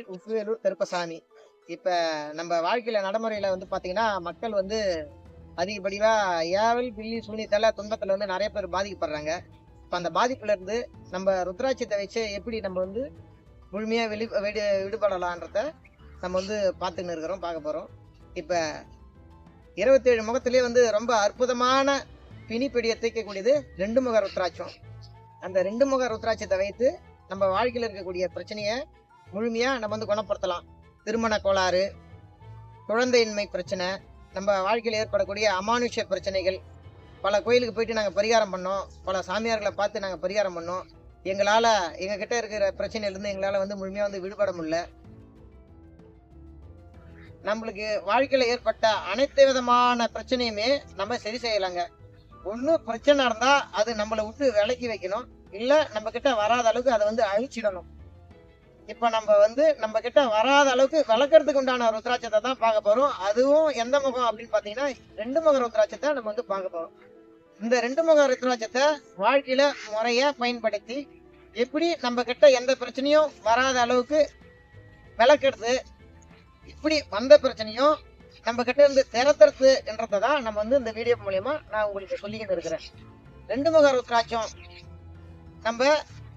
உங்கள் உப்புவேலூர் கருப்பசாமி நம்ம வாழ்க்கையில் நடைமுறையில் வந்து பார்த்தீங்கன்னா மக்கள் வந்து அதிகப்படியாக ஏவல் பில்லி சூனியத்தால் துன்பத்தில் வந்து நிறைய பேர் பாதிக்கப்படுறாங்க. இப்போ அந்த பாதிப்புலேருந்து நம்ம ருத்ராட்சியத்தை வச்சு எப்படி நம்ம வந்து முழுமையாக வெளி விடு விடுபடலான்றத நம்ம வந்து பார்த்துன்னு இருக்கிறோம் பார்க்க போகிறோம் இப்போ இருபத்தேழு முகத்துலேயே வந்து ரொம்ப அற்புதமான பிணிப்பிடியை தீர்க்கக்கூடியது ரெண்டு முக ருத்ராட்சம். அந்த ரெண்டு முக ருத்ராட்சத்தை வைத்து நம்ம வாழ்க்கையில் இருக்கக்கூடிய பிரச்சனையை முழுமையாக நம்ம வந்து குணப்படுத்தலாம். திருமண கோளாறு குழந்தையின்மை பிரச்சனை நம்ம வாழ்க்கையில் ஏற்படக்கூடிய அமானுஷ்ய பிரச்சனைகள். பல கோயிலுக்கு போயிட்டு நாங்கள் பரிகாரம் பண்ணோம். பல சாமியார்களை பார்த்து நாங்கள் பரிகாரம் பண்ணோம். எங்களால் எங்ககிட்ட இருக்கிற பிரச்சனையிலேருந்து எங்களால் வந்து முழுமையாக வந்து விடுபட முடியல. நம்மளுக்கு வாழ்க்கையில் ஏற்பட்ட அனைத்து விதமான பிரச்சனையுமே நம்ம சரி செய்யலாங்க. ஒன்றும் பிரச்சனை இருந்தால் அது நம்மளை விட்டு விலக்கி வைக்கணும். இல்லை நம்மக்கிட்ட வராத அளவுக்கு அதை வந்து அழிச்சிடணும். இப்போ நம்ம வந்து நம்ம கிட்ட வராத அளவுக்கு வளர்க்கறதுக்கு உண்டான ருத்ராட்சத்தை தான் பார்க்க போறோம். அதுவும் எந்த முகம் அப்படின்னு பார்த்தீங்கன்னா ரெண்டு முக ருத்ராட்சத்தை நம்ம வந்து பார்க்க போறோம். இந்த ரெண்டு முக ருத்ராட்சத்தை வாழ்க்கையில முறையா பயன்படுத்தி எப்படி நம்ம கிட்ட எந்த பிரச்சனையும் வராத அளவுக்கு விளக்குறது இப்படி வந்த பிரச்சனையும் நம்ம கிட்ட இருந்து திறத்துறது என்றதை தான் நம்ம வந்து இந்த வீடியோ மூலயமா நான் உங்களுக்கு சொல்லிக்கிட்டு இருக்கிறேன். ரெண்டு முக ருத்ராட்சம் நம்ம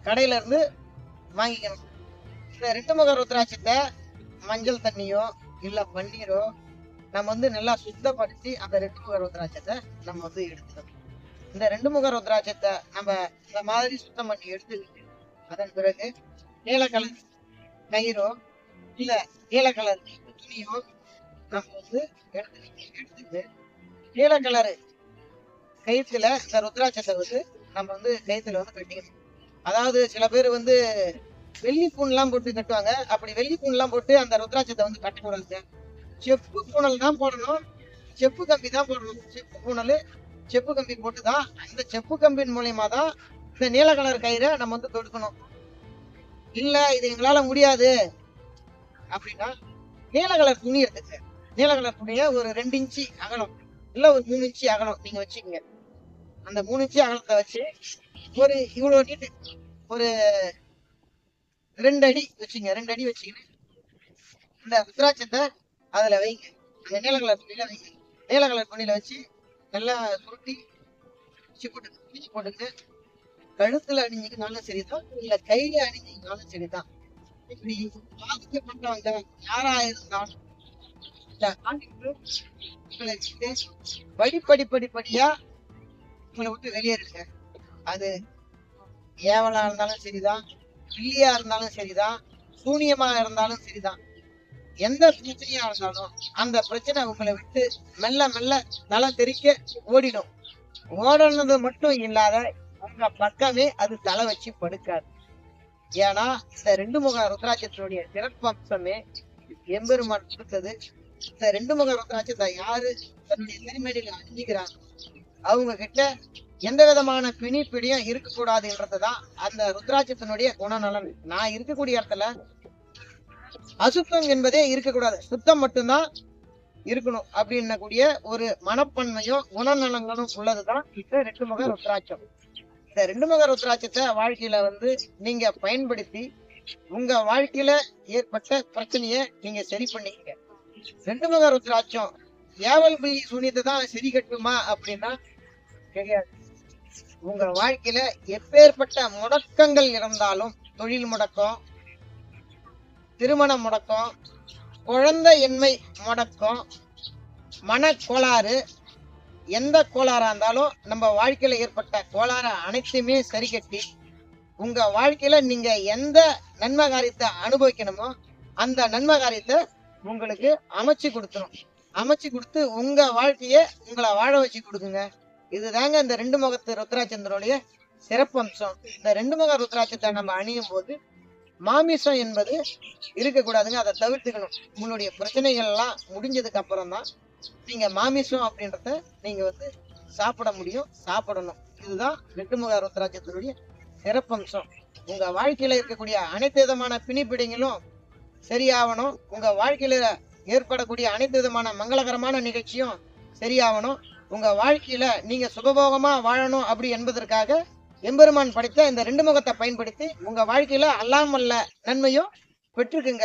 கடையில இருந்து வாங்கிக்கணும். இந்த ரெண்டு முக ருத்ராட்சத்தை மஞ்சள் தண்ணியோ இல்ல பன்னீரோ நம்ம வந்து நல்லா சுத்தப்படுத்தி அந்த ரெண்டு முக ருத்ராட்சத்தை நம்ம வந்து எடுத்துக்கணும். இந்த ரெண்டு முக ருத்ராட்சத்தை நம்ம இந்த மாதிரி சுத்தம் பண்ணி எடுத்துக்கிட்டு அதன் பிறகு நீல கலர் கயிறோ இல்ல நீல கலர் துணியோ நம்ம வந்து எடுத்து எடுத்துக்கிட்டு நீல கலரு கயிற்றுல இந்த ருத்ராட்சத்தை வந்து நம்ம வந்து கயிற்றுல வந்து கட்டிக்கணும். அதாவது சில பேர் வந்து வெள்ளி பூன்லாம் போட்டு கட்டுவாங்க அப்படி வெள்ளி பூன்லாம் போட்டு அந்த ருத்ராட்சத்தை வந்து கட்டக்கூடாது செப்பு பூனல் தான் போடணும். செப்பு கம்பி தான் போடணும். செப்பு பூனல் செப்பு கம்பி போட்டு தான் அந்த செப்பு கம்பின் மூலயமா தான் இந்த நீல கலர் கயிறை நம்ம வந்து தொடுக்கணும். இல்லை இது எங்களால் முடியாது. அப்படின்னா நீல கலர் துணி எடுத்துக்க நீல கலர் துணியை ஒரு ரெண்டு இன்ச்சு அகலம் இல்லை ஒரு மூணு இன்ச்சு அகலம் நீங்க வச்சுக்கோங்க. அந்த மூணு இன்ச்சு அகலத்தை வச்சு ஒரு இவ்வளோ நீட்டு ஒரு ரெண்டு அடி வச்சுங்க ரெண்டு அடி வச்சுக்கின்னு இந்த ருத்ராட்சத்தை அதுல வைங்க. அந்த நீல கலர் துணியில் வைங்க. நீல கலர் துணியில் வச்சு நல்லா சுருட்டி பிச்சு போட்டு பிச்சு போட்டுட்டு கழுத்துல அணிஞ்சிக்கினாலும் சரிதான் இல்லை கையில அணிஞ்சிக்கினாலும் சரிதான். இப்படி பாதிக்கப்பட்டவங்க யாராக இருந்தாலும் இந்த ஆண்டுக்கு படிப்படி படிப்படியா உங்களை விட்டு வெளியேறுங்க. அது ஏவலா இருந்தாலும் சரிதான். பில்லியா இருந்தாலும் சரிதான் சூனியமா இருந்தாலும் சரிதான். எந்த பிரச்சனையா இருந்தாலும் அந்த பிரச்சனை உங்களை விட்டு மெல்ல மெல்ல தலை தெறிக்க ஓடிடும். ஓடணுது மட்டும் இல்லாத உங்க பக்கமே அது தலை வச்சு படுக்காது. ஏன்னா இந்த ரெண்டு முக ருத்ராட்சத்தினுடைய சிறப்பம்சமே எம்பெருமான் கொடுத்தது. இந்த ரெண்டு முக ருத்ராட்சத்தை யாரு தன்னுடைய திருமேடையில அணிஞ்சுக்கிறாங்க? அவங்க கிட்ட எந்த விதமான பிணி பிடியும் இருக்கக்கூடாதுன்றதுதான் அந்த ருத்ராட்சத்தினுடைய குணநலன். நான் இருக்கக்கூடிய இடத்துல அசுத்தம் என்பதே இருக்கக்கூடாது. சுத்தம் மட்டும்தான் இருக்கணும் அப்படின்னக்கூடிய ஒரு மனப்பன்மையும் குணநலங்களும் உள்ளதுதான் இந்த ரெண்டு முக ருத்ராட்சம். இந்த ரெண்டு முக ருத்ராட்சத்தை வாழ்க்கையில வந்து நீங்க பயன்படுத்தி உங்க வாழ்க்கையில ஏற்பட்ட பிரச்சனைய நீங்க சரி பண்ணிக்கங்க. ரெண்டு முக ருத்ராட்சம் ஏவல் பிள்ளி சூனியத்தை தான் சரி கட்டுமா அப்படின்னா கிடையாது உங்க வாழ்க்கையில எப்பேற்பட்ட முடக்கங்கள் இருந்தாலும் தொழில் முடக்கம் திருமண முடக்கம் குழந்தை என்மை முடக்கம் மனக்கோளாறு எந்த கோளாறா இருந்தாலும் நம்ம வாழ்க்கையில ஏற்பட்ட கோளாறு அனைத்தையுமே சரி கட்டி உங்க வாழ்க்கையில நீங்க எந்த நன்மை காரியத்தை அனுபவிக்கணுமோ அந்த நன்மை காரியத்தை உங்களுக்கு அமைச்சு கொடுத்துரும். அமைச்சு கொடுத்து உங்க வாழ்க்கையை உங்களை வாழ வச்சு கொடுக்குங்க. இதுதாங்க இந்த ரெண்டு முகத்து ருத்ராச்சந்திரோடைய சிறப்பம்சம். இந்த ரெண்டு முக ருத்ராட்சத்தை நம்ம அணியும் போது மாமிசம் என்பது இருக்கக்கூடாதுங்க. அதை தவிர்த்துக்கணும். உங்களுடைய பிரச்சனைகள்லாம் முடிஞ்சதுக்கு அப்புறம் தான் நீங்க மாமிசம் அப்படின்றத நீங்க வந்து சாப்பிட முடியும் சாப்பிடணும். இதுதான் ரெண்டு முக ருத்ராட்சத்தினுடைய சிறப்பம்சம். உங்க வாழ்க்கையில இருக்கக்கூடிய அனைத்து விதமான பிணிப்பிடிங்களும் சரியாகணும் உங்க வாழ்க்கையில ஏற்படக்கூடிய அனைத்து விதமான மங்களகரமான நிகழ்ச்சியும் சரியாகணும் உங்க வாழ்க்கையில நீங்க சுகபோகமா வாழணும் அப்படி என்பதற்காக எம்பெருமான் படைத்த இந்த ரெண்டு முகத்தை பயன்படுத்தி உங்க வாழ்க்கையில அல்லாமல்ல நன்மையும் பெற்றுக்குங்க.